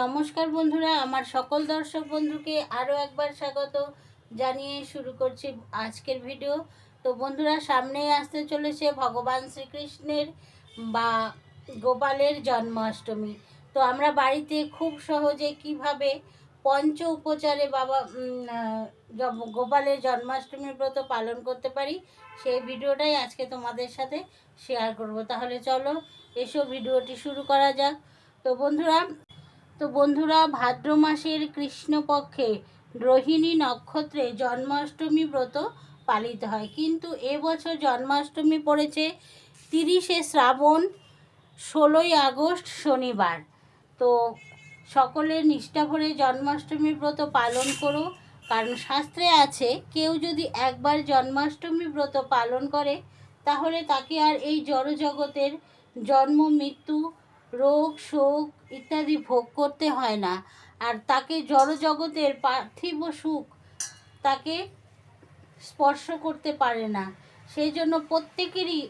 নমস্কার বন্ধুরা, আমার সকল দর্শক বন্ধুকে আরও একবার স্বাগত জানিয়ে শুরু করছি আজকের ভিডিও। তো বন্ধুরা, সামনেই আসতে চলেছে ভগবান শ্রীকৃষ্ণের বা গোপালের জন্মাষ্টমী। তো আমরা বাড়িতে খুব সহজে কীভাবে পঞ্চ উপচারে বাবা গোপালের জন্মাষ্টমীর ব্রত পালন করতে পারি, সেই ভিডিওটাই আজকে তোমাদের সাথে শেয়ার করব। তাহলে চলো, এসো ভিডিওটি শুরু করা যাক। তো বন্ধুরা তো বন্ধুরা, ভাদ্র মাসের কৃষ্ণপক্ষে রোহিণী নক্ষত্রে জন্মাষ্টমী ব্রত পালিত হয়। কিন্তু এবছর জন্মাষ্টমী পড়েছে তিরিশে শ্রাবণ, ষোলোই আগস্ট, শনিবার। তো সকলে নিষ্ঠা ভরে জন্মাষ্টমী ব্রত পালন করো। কারণ শাস্ত্রে আছে, কেউ যদি একবার জন্মাষ্টমী ব্রত পালন করে, তাহলে তাকে আর এই জড়জগতের জন্ম, মৃত্যু রোগ, শোক ইত্যাদি ভোগ করতে হয় না। আর তাকে জড়জগতের পার্থিব সুখ তাকে স্পর্শ করতে পারে না। সেই জন্য প্রত্যেকেরই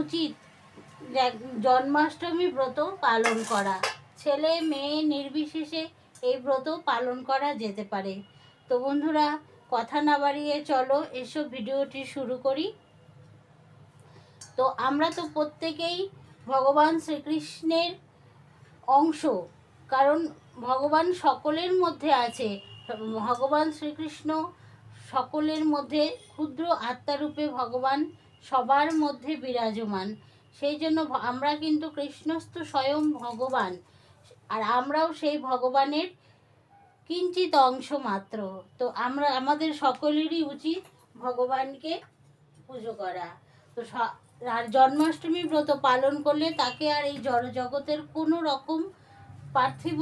উচিত জন্মাষ্টমী ব্রত পালন করা। ছেলে, মেয়ে নির্বিশেষে এই ব্রত পালন করা যেতে পারে। তো বন্ধুরা, কথা না বাড়িয়ে চলো এসব ভিডিওটি শুরু করি। তো আমরা তো প্রত্যেকেই ভগবান শ্রীকৃষ্ণের অংশ। কারণ ভগবান সকলের মধ্যে আছে। ভগবান শ্রীকৃষ্ণ সকলের মধ্যে ক্ষুদ্র আত্মারূপে ভগবান সবার মধ্যে বিরাজমান। সেই জন্য আমরা কিন্তু কৃষ্ণস্থ স্বয়ং ভগবান। আর আমরাও সেই ভগবানের কিঞ্চিত অংশ মাত্র। তো আমরা, আমাদের সকলেরই উচিত ভগবানকে পুজো করা। তো আর জন্মাষ্টমী ব্রত পালন করলে তাকে আর এই জড়জগতের কোনো রকম পার্থিব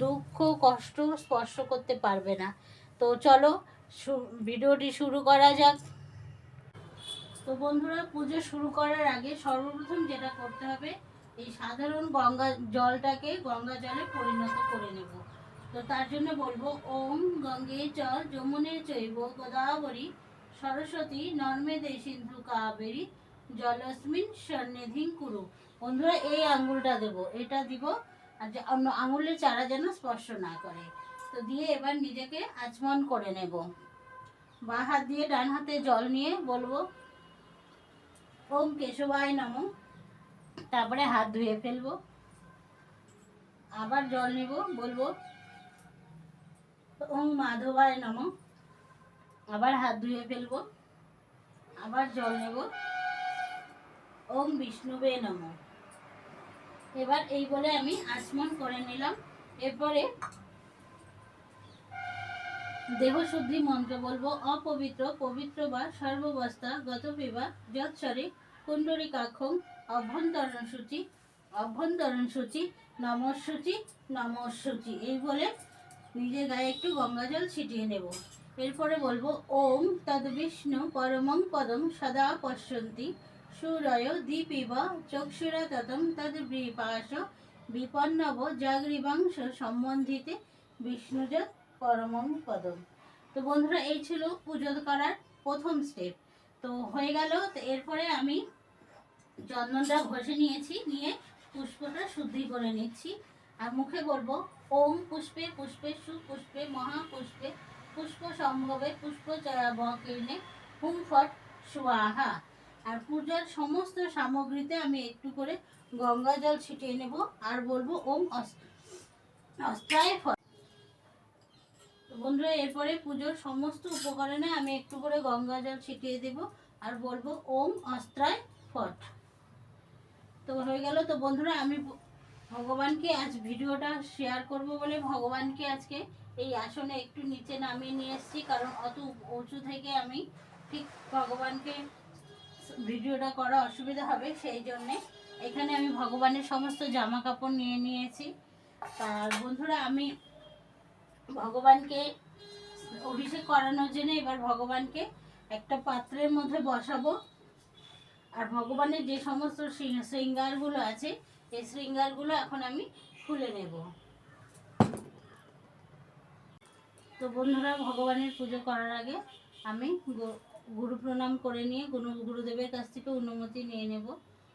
দুঃখ, কষ্ট স্পর্শ করতে পারবে না। তো চলো ভিডিওটি শুরু করা যাক। তো বন্ধুরা, পুজো শুরু করার আগে সর্বপ্রথম যেটা করতে হবে, এই সাধারণ গঙ্গা জলটাকে গঙ্গা জলে পরিণত করে নেব। তো তার জন্য বলব, ওম গঙ্গে চ যমুনে চৈব গোদাবরী সরস্বতী নর্মেদে সিন্ধু কাবেরী জলস্মিন সন্নিধিং কুরু। বন্ধুরা, এই আঙ্গুলটা দেব, এটা দিব, আর যে অন্য আঙুলের চারা যেন স্পর্শ না করে। তো দিয়ে এবার নিজেকে আচমন করে নেব। বা হাত দিয়ে ডান হাতে জল নিয়ে বলব, ওম কেশবায় নম। তারপরে হাত ধুয়ে ফেলব। আবার জল নেব, বলব, ওম মাধবায় নম। আবার হাত ধুয়ে ফেলব। আবার জল নেব। ওম বিষ্ণুবে নম। এবার এই বলে আমি আচমন করে নিলাম। এরপরে দেহ শুদ্ধি মন্ত্র বলব, অপবিত্র, পবিত্র বা সর্ববস্থা গত পিবা যৎসরে কুণ্ডরিকাক্ষং অভ্যন্তরণ সূচি অভ্যন্তরণ সূচি নমঃসূচি নমঃসূচি। এই বলে নিজের গায়ে একটু গঙ্গা জল ছিটিয়ে নেব। এরপরে বলব, ওম তদ বিষ্ণু পরমং পদম সদা পশ্যন্তি। সুরয় দীপিব চক্ষুরা ততম তদ বিপাশ বিপন্নব জাগরিবাংশ সম্বন্ধিতে বিষ্ণুজত পরমং পদম। তো বন্ধুরা, এই ছিল পুজো করার প্রথম স্টেপ তো হয়ে গেল, তো এরপরে আমি চন্দনটা ঘষে নিয়েছি, নিয়ে পুষ্পটা শুদ্ধি করে নিচ্ছি। আর মুখে বলব, ওম পুষ্পে পুষ্পে সুপুষ্পে মহাপুষ্পে পুষ্প সম্ভবে পুষ্প বকীর্ণে হুম ফট সুয়াহা। আর পূজার সমস্ত সামগ্রীতে আমি একটু করে গঙ্গা জল ছিটিয়ে নেব আর বলব ওম অস- অস্ত্রায় তো বন্ধুরা, এরপরে পুজোর সমস্ত উপকরণে আমি একটু করে গঙ্গা জল ছিটিয়ে দেব আর বলব ওম অস্ত্রায় ফট। তো হয়ে গেল, তো বন্ধুরা, আমি ভগবানকে আজ ভিডিওটা শেয়ার করব বলে ভগবানকে আজকে এই আসনে একটু নিচে নামিয়ে নিয়ে এসেছি, কারণ অত উঁচু থেকে আমি ঠিক ভগবানকে ভিডিওটা করা অসুবিধা হবে, সেই জন্যে এখানে আমি ভগবানের সমস্ত জামা কাপড় নিয়ে নিয়েছি। আর বন্ধুরা, আমি ভগবানকে অভিষেক করানোর জন্য এবার ভগবানকে একটা পাত্রের মধ্যে বসাবো। আর ভগবানের যে সমস্ত শৃঙ্গারগুলো আছে, এই শৃঙ্গারগুলো এখন আমি খুলে নেব। তো বন্ধুরা, ভগবানের পুজো করার আগে আমি গুরু প্রণাম করে নিয়ে গুরু গুরুদেবের কাছ থেকে অনুমতি নিয়ে নেব।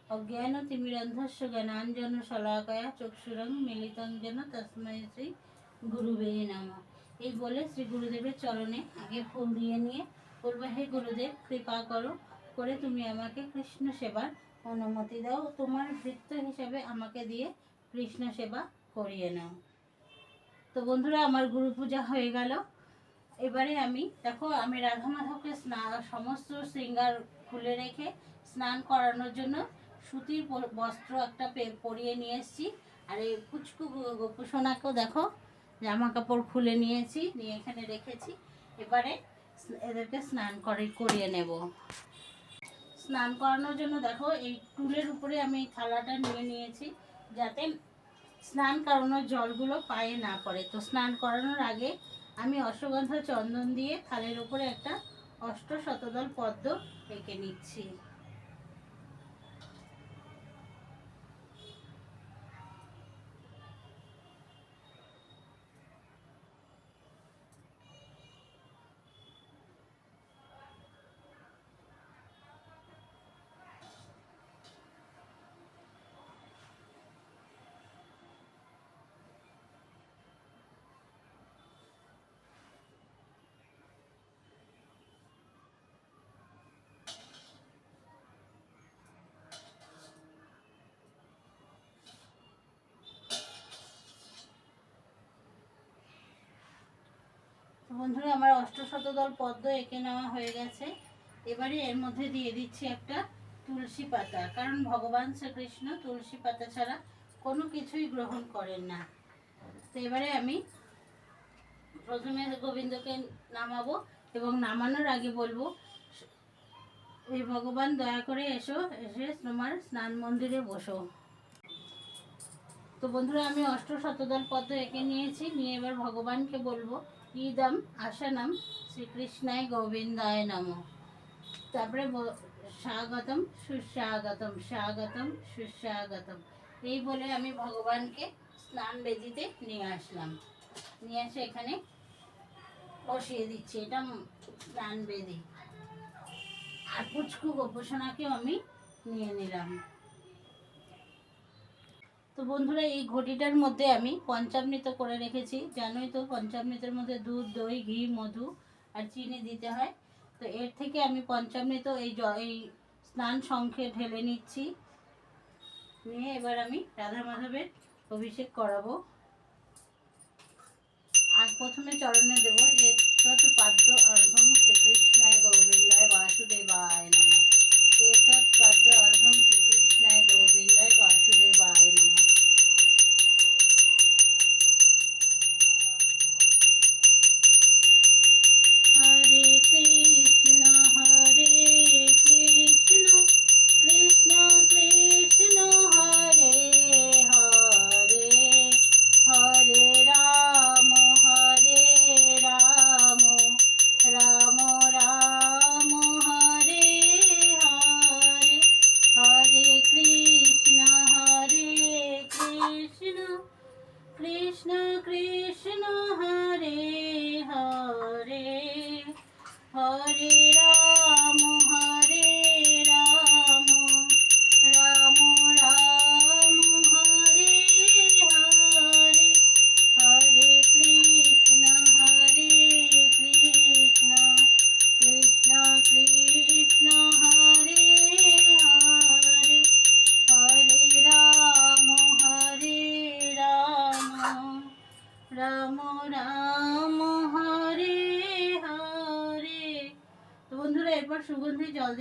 অজ্ঞান তিমিরন্ধস্য জ্ঞানাঞ্জন শলাকয়া চক্ষুরং মিলিতঞ্জন তস্মৈ শ্রী গুরুবে নাম। এই বলে শ্রী গুরুদেবের চরণে আগে ফুল দিয়ে নিয়ে বলব, হে গুরুদেব, কৃপা করো করে তুমি আমাকে কৃষ্ণ সেবার অনুমতি দাও। তোমার ভৃত্য হিসাবে আমাকে দিয়ে কৃষ্ণ সেবা করিয়ে নাও। তো বন্ধুরা, আমার গুরু পূজা হয়ে গেল। এবারে আমি, দেখো, আমি রাধা মাধবকে স্নান, সমস্ত শৃঙ্গার খুলে রেখে স্নান করানোর জন্য সুতির বস্ত্র একটা পরিয়ে নিয়ে এসেছি। আর এই পুচকু গো- গোপুসোনাকেও দেখো জামা কাপড় খুলে নিয়েছি নিয়ে এখানে রেখেছি। এবারে এদেরকে স্নান করে, করিয়ে নেব। স্নান করানোর জন্য দেখো, এই টুলের উপরে আমি এই থালাটা নিয়ে নিয়েছি, যাতে স্নান করানোর জলগুলো পায়ে না পড়ে। তো স্নান করানোর আগে আমি অশ্বগন্ধা চন্দন দিয়ে থালের ওপরে একটা অষ্ট শতদল পদ্ম এঁকে নিচ্ছি। বন্ধুরা, আমার অষ্টশতদল পদ্ম এঁকে নেওয়া হয়ে গেছে। এবারে এর মধ্যে দিয়ে দিচ্ছি একটা তুলসী পাতা, কারণ ভগবান শ্রীকৃষ্ণ তুলসী পাতা ছাড়া কোনো কিছুই গ্রহণ করেন না। তো এবারে আমি প্রথমে গোবিন্দকে নামাবো এবং নামানোর আগে বলব এই ভগবান, দয়া করে এসো, এসে তোমার স্নান মন্দিরে বসো। তো বন্ধুরা, আমি অষ্ট শতদল পদ্ম এঁকে নিয়েছি, নিয়ে এবার ভগবানকে বলব ইদম আসানম শ্রীকৃষ্ণায় গোবিন্দায় নম তারপরে স্বাগতম, সুস্বাগতম স্বাগতম, সুস্বাগতম। এই বলে আমি ভগবানকে স্নান বেদিতে নিয়ে আসলাম। নিয়ে এসে এখানে বসিয়ে দিচ্ছি, এটা স্নান বেদি। আর পুচকু গোপোষণাকেও আমি নিয়ে নিলাম। তো বন্ধুরা, এই ঘটিটার মধ্যে আমি পঞ্চামৃত করে রেখেছি। জানোই তো, পঞ্চামৃতের মধ্যে দুধ, দই, ঘি, মধু আর চিনি দিতে হয়। তো এর থেকে আমি পঞ্চামৃত এই এই স্নান শঙ্খে ঢেলে নিচ্ছি। নিয়ে এবার আমি রাধা মাধবের অভিষেক করাবো। আর প্রথমে চরণে দেব। এতৎ পাদ্য অর্ঘম শ্রীকৃষ্ণায় গোবিন্দায়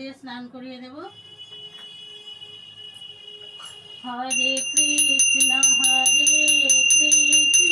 দিয়ে স্নান করিয়ে দেব। হরে কৃষ্ণ হরে কৃষ্ণ।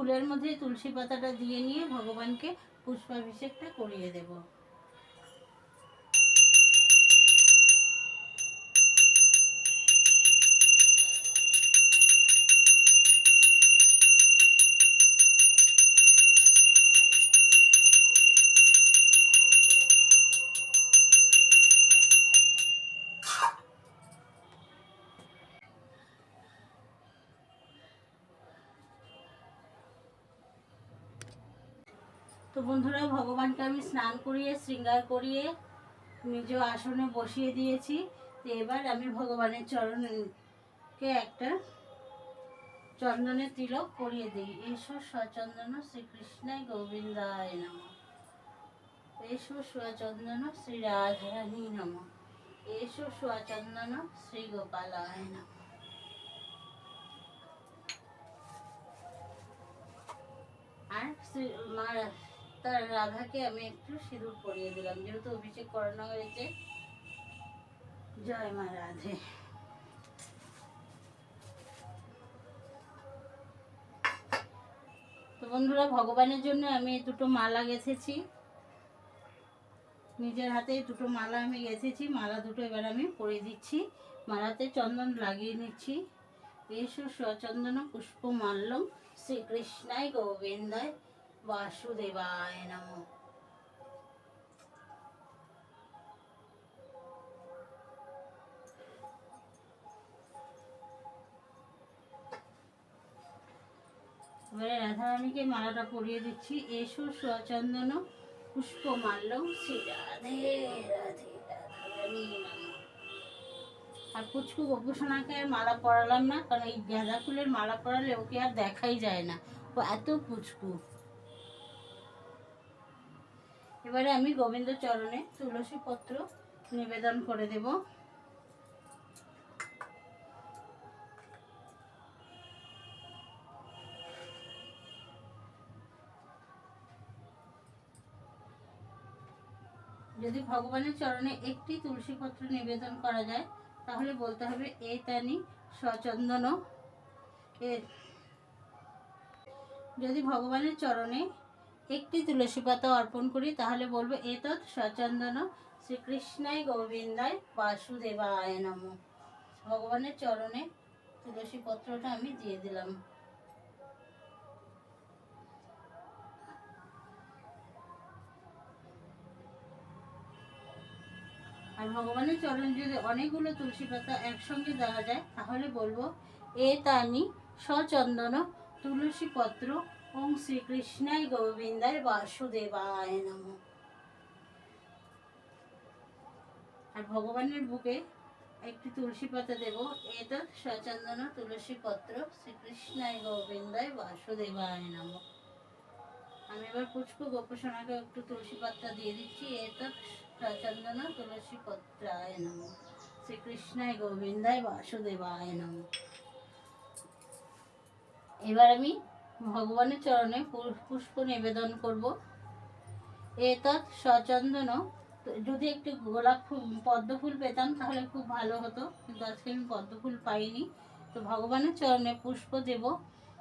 ফুলের মধ্যে তুলসী পাতাটা দিয়ে নিয়ে ভগবানকে পুষ্পাভিষেকটা করিয়ে দেব। তো বন্ধুরা, ভগবানকে আমি স্নান করিয়ে, শৃঙ্গার করিয়ে নিজ আসনে বসিয়ে দিয়েছি। তো এবার আমি ভগবানের চরণকে একটা চন্দনের তিলক করিয়ে দিই। এসো সচন্দন শ্রীকৃষ্ণায় গোবিন্দায় নম। এসো সুচন্দন শ্রী রাধারানী নম। এসো সুচন্দন শ্রী গোপালায় নম। আর শ্রী- মা তার রাধাকে আমি একটু সিঁদুর পরিয়ে দিলাম। যেহেতু অভিষেক করানো হয়েছে। জয় মা রাধে। তো বন্ধুরা, ভগবানের জন্য আমি দুটো মালা গেঁথেছি। নিজের হাতে দুটো মালা আমি গেঁথেছি। মালা দুটো এবার আমি পরে দিচ্ছি। মালাতে চন্দন লাগিয়ে নিচ্ছি। এসো সচন্দন পুষ্প মাল্যম শ্রীকৃষ্ণায় গোবিন্দায় বাসুদেবায় নমঃ এবারে রাধারানীকে মালাটা পরিয়ে দিচ্ছি। এসো সচন্দন পুষ্প মাল্যম শ্রী রাধে রাধে, রাধারানী আর পুচকু গোপুসোনাকে মালা পরালাম না, কারণ এই গাঁদা ফুলের মালা পরালে ওকে আর দেখাই যায় না। ও এত পুচকু। এবারে আমি গোবিন্দ চরণে তুলসী পত্র নিবেদন করে দেব। যদি ভগবানের চরণে একটি তুলসী পত্র নিবেদন করা যায়, তাহলে বলতে হবে, এ তানি সচন্দন যদি ভগবানের চরণে একটি তুলসী পাতা অর্পণ করি, তাহলে বলব, এতৎ সচন্দন শ্রীকৃষ্ণায় গোবিন্দায় বাসুদেবায় নম। ভগবানের চরণে তুলসী পত্রটা আমি দিয়ে দিলাম। আর ভগবানের চরণ যদি অনেকগুলো তুলসী পাতা একসঙ্গে দেওয়া যায়, তাহলে বলব এ তানি সচন্দন তুলসী পত্র ওম শ্রীকৃষ্ণায় গোবিন্দায় বাসুদেবায় নম। আর ভগবানের বুকে একটি তুলসী পাতা দেব এটা সচন্দন তুলসী পত্র, শ্রীকৃষ্ণায় গোবিন্দায় বাসুদেবায় নম। আমি এবার পুষ্প গোপসোনাকে একটু তুলসী পাতা দিয়ে দিচ্ছি এটা সচন্দন তুলসী পত্রায় নম। শ্রীকৃষ্ণায় গোবিন্দায় বাসুদেবায় নম। এবার আমি ভগবানের চরণে পুষ্প নিবেদন করব। এতৎ সচন্দন যদি একটু গোলাপ ফুল, পদ্ম ফুল পেতাম তাহলে খুব ভালো হতো। কিন্তু আজকে আমি পদ্ম ফুল পাইনি। তো ভগবানের চরণে পুষ্প দেব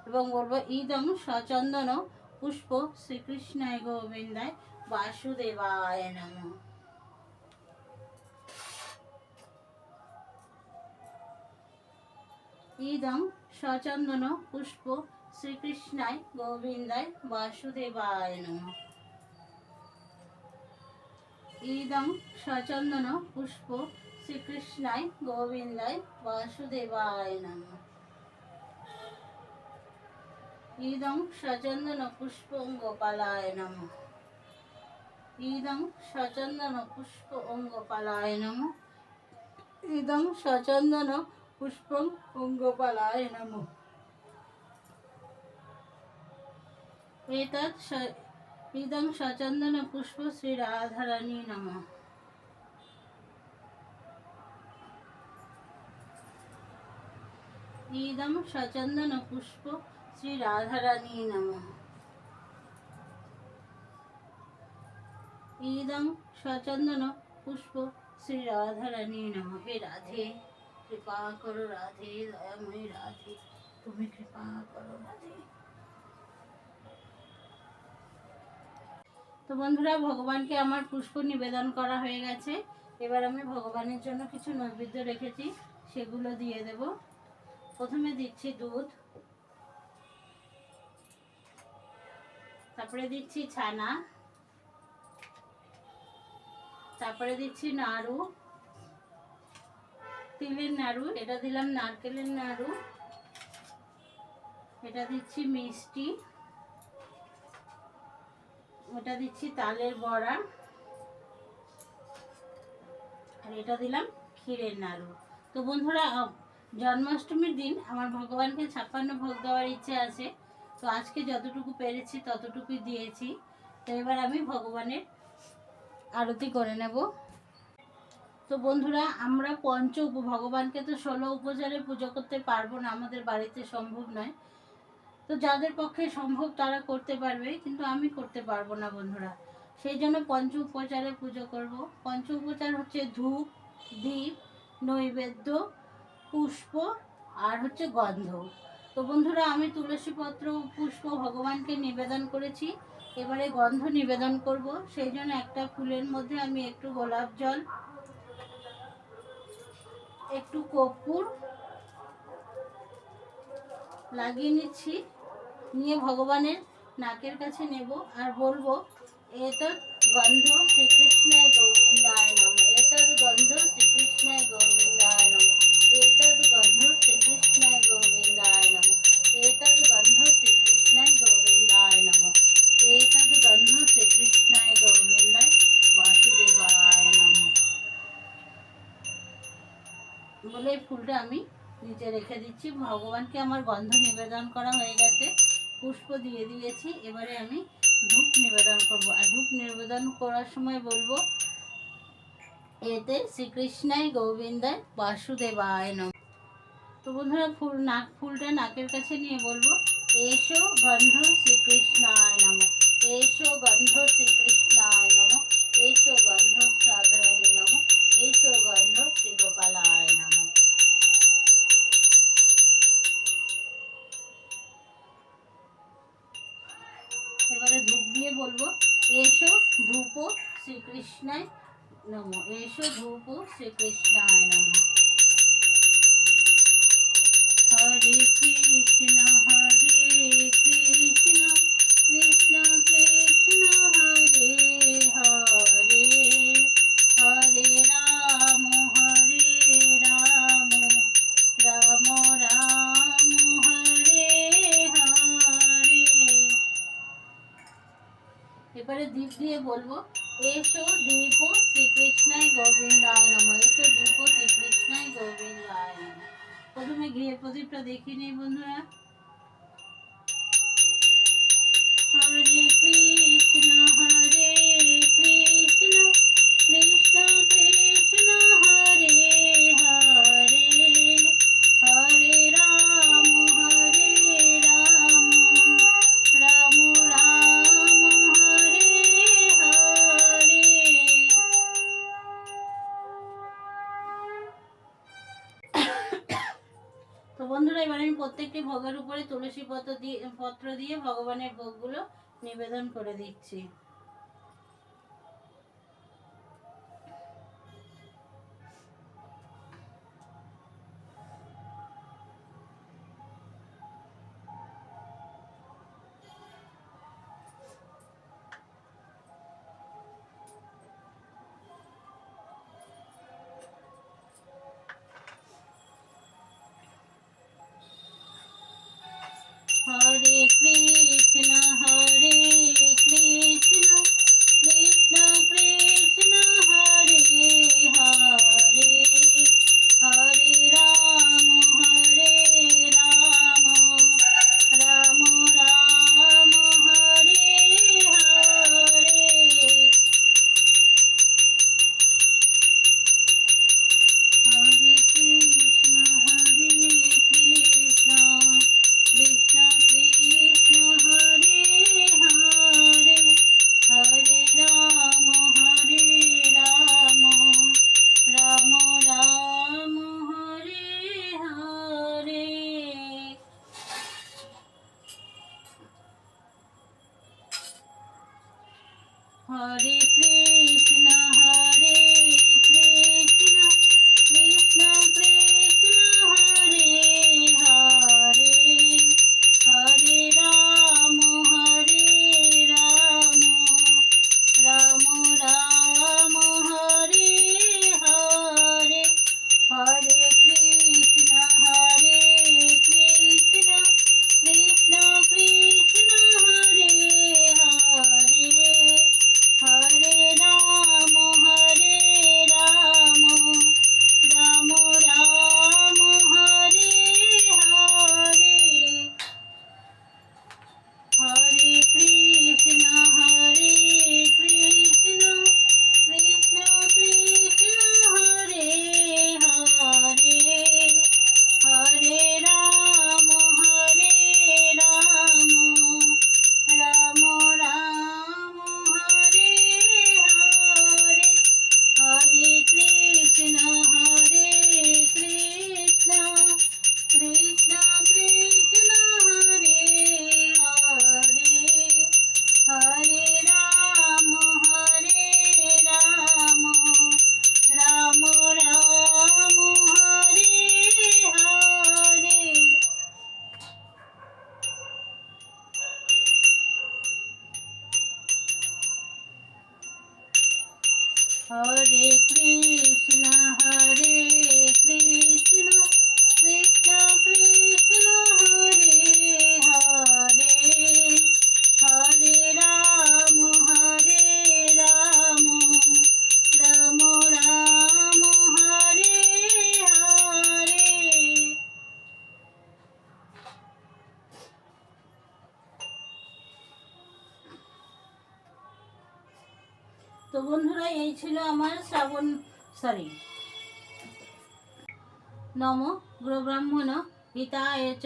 এবং বলব, ইদম সচন্দন পুষ্প শ্রীকৃষ্ণায় গোবিন্দায় বাসুদেবায় নমঃ। ইদম সচন্দন পুষ্প শ্রীকৃষ্ণায় গোবিন্দায় বাসুদেবায় নমঃ। ইদম সচন্দন পুষ্প শ্রীকৃষ্ণায় গোবিন্দায় বাসুদেবায় নমঃ। ইদং সচন্দন পুষ্প গোপালায় নমঃ। ইদং সচন্দন পুষ্প গোপালায় নমঃ। ইদং সচন্দন পুষ্পং অঙ্গপালায় নমঃ। এতৎ ইদং সচন্দন পুষ্প শ্রী রাধারানী নমঃ। ইদং সচন্দন পুষ্প শ্রী রাধারানী নমঃ। ইদং সচন্দন পুষ্প শ্রী রাধারানী নমঃ। হে রাধে, কৃপা করো রাধে দয়াময়ী রাধে। তুমি কৃপা করো রাধে। তো বন্ধুরা, ভগবানকে আমার পুষ্প নিবেদন করা হয়ে গেছে। এবার আমি ভগবানের জন্য কিছু নৈবেদ্য রেখেছি, সেগুলো দিয়ে দেব। প্রথমে দিচ্ছি দুধ, তারপরে দিচ্ছি ছানা, তারপরে দিচ্ছি নাড়ু, তিলের নাড়ু, এটা দিলাম নারকেলের নাড়ু, এটা দিচ্ছি মিষ্টি। ওটা দিচ্ছি তালের বড়া। আর এটা দিলাম ক্ষীরের নাড়ু। তো বন্ধুরা জন্মাষ্টমীর দিন আমার ভগবানকে ছাপ্পান্ন ভোগ দেওয়ার ইচ্ছে আছে। তো আজকে যতটুকু পেরেছি ততটুকুই দিয়েছি। তো এবার আমি ভগবানের আরতি করে নেব। তো বন্ধুরা, আমরা পঞ্চ ভগবানকে তো ষোলো উপচারে পুজো করতে পারব না, আমাদের বাড়িতে সম্ভব নয়। তো যাদের পক্ষে সম্ভব তারা করতে পারবে, কিন্তু আমি করতে পারব না বন্ধুরা। সেই জন্য পঞ্চ উপচারে পুজো করব। পঞ্চ উপচার হচ্ছে ধূপ, দীপ, নৈবেদ্য, পুষ্প আর হচ্ছে গন্ধ। তো বন্ধুরা, আমি তুলসী পত্র পুষ্প ভগবানকে নিবেদন করেছি। এবারে গন্ধ নিবেদন করব। সেই জন্য একটা ফুলের মধ্যে আমি একটু গোলাপ জল, একটু কর্পূর লাগিয়ে নিচ্ছি। নিয়ে ভগবানের নাকের কাছে নেব আর বলব, এতৎ গন্ধ শ্রীকৃষ্ণায় গোবিন্দায় নম। এতৎ গন্ধ শ্রীকৃষ্ণায় গোবিন্দায় নম। এতৎ গন্ধ শ্রীকৃষ্ণায় গোবিন্দায় নম। এতৎ গন্ধ শ্রীকৃষ্ণায় গোবিন্দায় নম। এতৎ গন্ধ শ্রীকৃষ্ণায় গোবিন্দায় বাসুদেবায় নম। বলে এই ফুলটা আমি নিচে রেখে দিচ্ছি। ভগবানকে আমার গন্ধ নিবেদন করা হয়ে গেছে। পুষ্প দিয়ে দিয়েছি। এবারে আমি ধূপ নিবেদন করব। আর ধূপ নিবেদন করার সময় বলব, এতে শ্রীকৃষ্ণাই গোবিন্দায় বাসুদেবায় নম। তো বন্ধুরা, ফুল নাক ফুলটা নাকের কাছে নিয়ে বলব, এসো গন্ধ শ্রীকৃষ্ণায় নম। এসো গন্ধ শ্রীকৃষ্ণায় নম। এসো গন্ধ সাধারণী নম। শ্রীকৃষ্ণায় নম। এসো ধূপ শ্রীকৃষ্ণায় নম। হরে কৃষ্ণ হরে কৃষ্ণ কৃষ্ণ কৃষ্ণ, হরে হরে হরে রাম হরে রাম রাম রাম, হরে হরে। এবারে দীপ দিয়ে বলব এসো দীপ শ্রীকৃষ্ণায় গোবিন্দায় নম এসো দীপ শ্রীকৃষ্ণায় গোবিন্দায় প্রথমে ঘিয়ে প্রদীপটা দেখিয়ে নেই বন্ধুরা। হরে কৃষ্ণ হরে কৃষ্ণ কৃষ্ণ কৃষ্ণ, হরে হরে হরে রাম। প্রত্যেকটি ভোগের উপরে তুলসী পত্র দিয়ে ভগবানের ভোগগুলো নিবেদন করে দিচ্ছি। হরে বন্ধুরা, এই ছিল আমার শ্রাবণ সরি নম গুরুব্রাহ্মণ হিতায় চ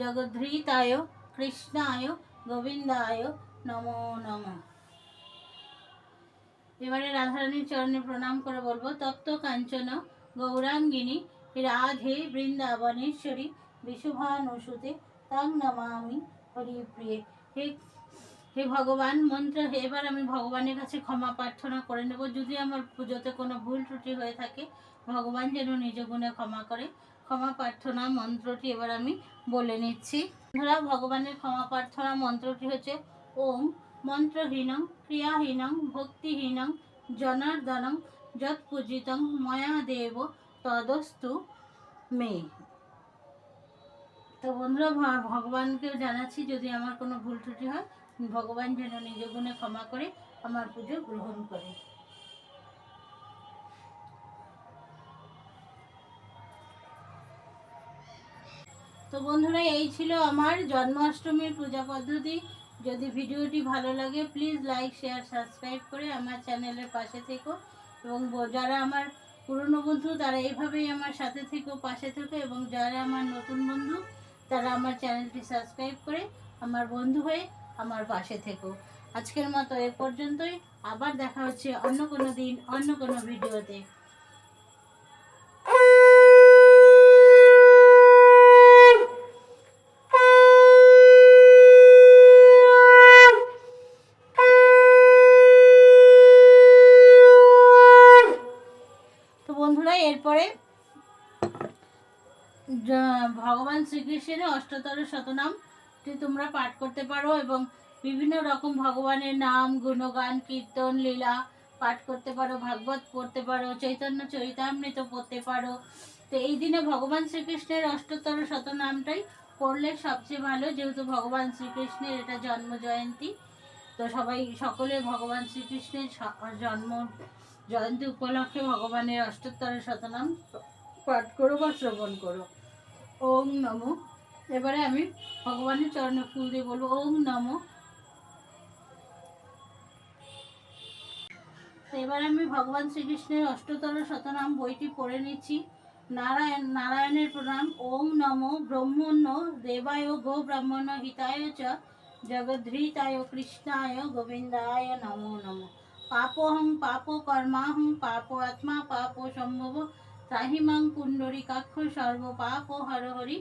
জগদ্ধৃতায় কৃষ্ণায় গোবিন্দায় নমো নম। এবারে রাধারানীর চরণে প্রণাম করে বলব, তপ্ত কাঞ্চন গৌরাঙ্গিনী রাধে বৃন্দাবনেশ্বরী, বিশুভানুসুতে তাং নমামি হরিপ্রিয়ে। হে হে ভগবান, মন্ত্র এবার আমি ভগবানের কাছে ক্ষমা প্রার্থনা করে নেব। যদি আমার পুজোতে কোনো ভুল ত্রুটি হয়ে থাকে, ভগবান যেন নিজ গুণে ক্ষমা করে। ক্ষমা প্রার্থনা মন্ত্রটি এবার আমি বলে নিচ্ছি। ধরা ভগবানের ক্ষমা প্রার্থনা মন্ত্রটি হচ্ছে ওম মন্ত্রহীনং, ক্রিয়াহীনং, ভক্তিহীনং, জনার্দনং যৎ পূজিতং ময়া দেব তদস্তু মে। তো বন্ধুরা ভগবানকে জানাচ্ছি, যদি আমার কোনো ভুল ত্রুটি হয় ভগবান যেন নিজ ক্ষমা করে আমার পুজো গ্রহণ করে। তো বন্ধুরা, এই ছিল আমার জন্মাষ্টমীর পূজা পদ্ধতি। যদি ভিডিওটি ভালো লাগে প্লিজ লাইক শেয়ার সাবস্ক্রাইব করে আমার চ্যানেলের পাশে থেকো। এবং যারা আমার পুরনো বন্ধু, তারা এইভাবেই আমার সাথে থেকো, পাশে থেকো। এবং যারা আমার নতুন বন্ধু, তারা আমার চ্যানেলটি সাবস্ক্রাইব করে আমার বন্ধু হয়ে আমার পাশে থেকো। আজকের মতো এ পর্যন্তই। আবার দেখা হচ্ছে অন্য কোনো দিন, অন্য কোনো ভিডিওতে। তো বন্ধুরা, এরপরে ভগবান শ্রীকৃষ্ণের অষ্টতর শতনামটি তোমরা পাঠ করতে পারো এবং বিভিন্ন রকম ভগবানের নাম, গুণগান, কীর্তন, লীলা পাঠ করতে পারো, ভাগবত পড়তে পারো, চৈতন্য চরিতামৃত পড়তে পারো। তো এই দিনে ভগবান শ্রীকৃষ্ণের অষ্টতর শতনামটাই পড়লে সবচেয়ে ভালো, যেহেতু ভগবান শ্রীকৃষ্ণের এটা জন্ম জয়ন্তী। তো সবাই, সকলে ভগবান শ্রীকৃষ্ণের জন্ম জয়ন্তী উপলক্ষে ভগবানের অষ্টোত্তর শতনাম পাঠ করো বা শ্রবণ করো। ওম নম এবারে আমি ভগবানের চরণে ফুল দিয়ে বলব, ওম নম। এবার আমি ভগবান শ্রীকৃষ্ণের অষ্টতর শতনাম বইটি পড়ে নিচ্ছি। নারায়ণ, নারায়ণের প্রণাম। ওম নম ব্রহ্মণ্য দেবায় গো ব্রাহ্মণ হিতায় চ জগদ্ধৃতায় কৃষ্ণায় গোবিন্দায় নমো নমঃ। পাপোহং পাপ কর্মাহং পাপ আত্মা পাপ সম্ভব। ত্রাহিমাং পুণ্ডরিকাক্ষ সর্ব পাপ হর হরি।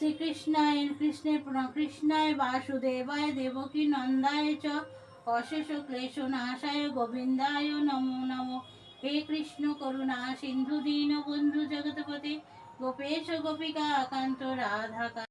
শ্রীকৃষ্ণায় কৃষ্ণে কৃষ্ণায় বাসুদেবায় দেবকী নন্দায় চ অশেষ ক্লেশ নাশায় গোবিন্দায় নমো নমো। হে কৃষ্ণ করুণা সিন্ধু দীন বন্ধু জগৎপতি। গোপেশ গোপিকা কান্ত রাধা